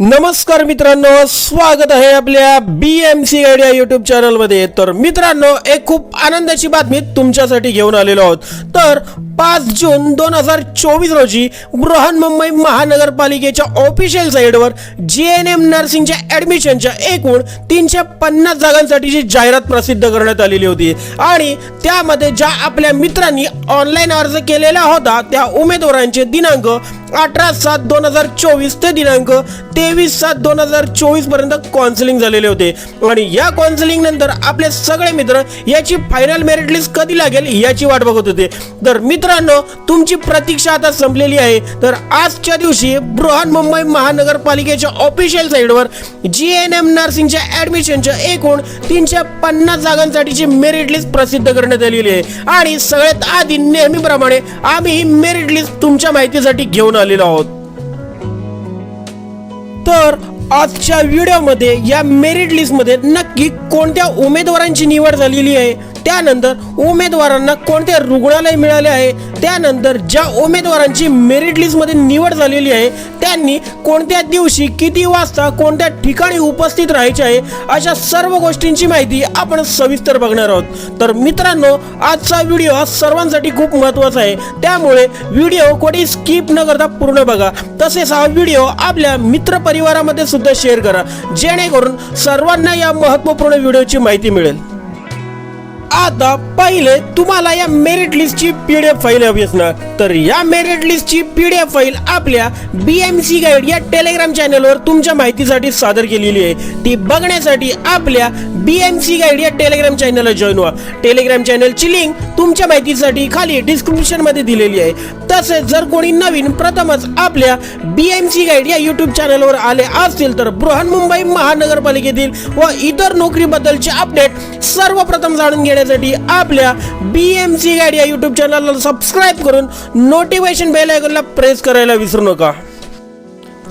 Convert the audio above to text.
नमस्कार मित्रांनो स्वागत आहे आपल्या B M C idea YouTube चॅनलमध्ये तर मित्रांनो एक खूप आनंदाची बातमी तुमच्यासाठी घेऊन आलेलो आहोत. तर पाच जून दोन हजार चोवीस रोजी बृहन्मुंबई महानगरपालिकेच्या ऑफिशियल साईडवर जी एन एम नर्सिंगच्या ॲडमिशनच्या एकूण तीनशे पन्नास जागांसाठीची जाहिरात प्रसिद्ध करण्यात आलेली होती. आणि त्यामध्ये ज्या आपल्या मित्रांनी ऑनलाईन अर्ज केलेला होता त्या उमेदवारांचे दिनांक अठरा सात दोन हजार चोवीस ते दिनांक तेवीस सात दोन हजार चोवीसपर्यंत काउन्सिलिंग झालेले होते. आणि या काउन्सिलिंग नंतर आपले सगळे मित्र याची फायनल मेरिट लिस्ट कधी लागेल याची वाट बघत होते. तर मित्रांनो तुमची प्रतीक्षा आता संपलेली आहे. तर आजच्या दिवशी बृहन मुंबई महानगरपालिकेच्या ऑफिशियल साईडवर जी एन एम नर्सिंगच्या ॲडमिशनच्या एकूण तीनशे पन्नास जागांसाठीची मेरिट लिस्ट प्रसिद्ध करण्यात आलेली आहे. आणि सगळ्यात आधी नेहमीप्रमाणे आम्ही ही मेरिट लिस्ट तुमच्या माहितीसाठी घेऊन आलेलो आहोत. तर आजच्या व्हिडिओमध्ये या मेरिट लिस्टमध्ये नक्की कोणत्या उमेदवारांची निवड झालेली आहे त्यानंतर उमेदवारांना कोणते रुग्णालय मिळाले आहे त्यानंतर ज्या उमेदवारांची मेरिट लिस्टमध्ये निवड झालेली आहे त्यांनी कोणत्या दिवशी किती वाजता कोणत्या ठिकाणी उपस्थित राहायचे आहे अशा सर्व गोष्टींची माहिती आपण सविस्तर बघणार आहोत. तर मित्रांनो आजचा व्हिडिओ हा सर्वांसाठी खूप महत्त्वाचा आहे. त्यामुळे व्हिडिओ कोणी स्किप न करता पूर्ण बघा. तसेच हा व्हिडिओ आपल्या मित्र परिवारामध्ये सुद्धा शेअर करा. जेणेकरून सर्वांना या महत्त्वपूर्ण व्हिडिओची माहिती मिळेल. आता पहिले तुम्हाला या मेरिट लिस्टची पी डी एफ फाईल हवी असणार. तर या मेरिट लिस्टची पी डी एफ फाईल आपल्या बी एम सी गाईड या टेलिग्राम चॅनलवर तुमच्या माहितीसाठी सादर केलेली आहे. ती बघण्यासाठी आपल्या बी एम सी गाईड या टेलिग्राम चॅनलला जॉईन व्हा. टेलिग्राम चॅनलची लिंक तुमच्या माहितीसाठी खाली डिस्क्रिप्शनमध्ये दिलेली आहे. तसेच जर कोणी नवीन प्रथमच आपल्या बी एम सी गाईड या युट्यूब चॅनलवर आले असतील तर बृहन्मुंबई महानगरपालिकेतील व इतर नोकरीबद्दलचे अपडेट सर्वप्रथम जाणून घेण्यासाठी आपल्या बी एम सी गाईड या युट्यूब चॅनलला सबस्क्राईब करून नोटिफिकेशन बेल आयकॉनला प्रेस करायला विसरू नका.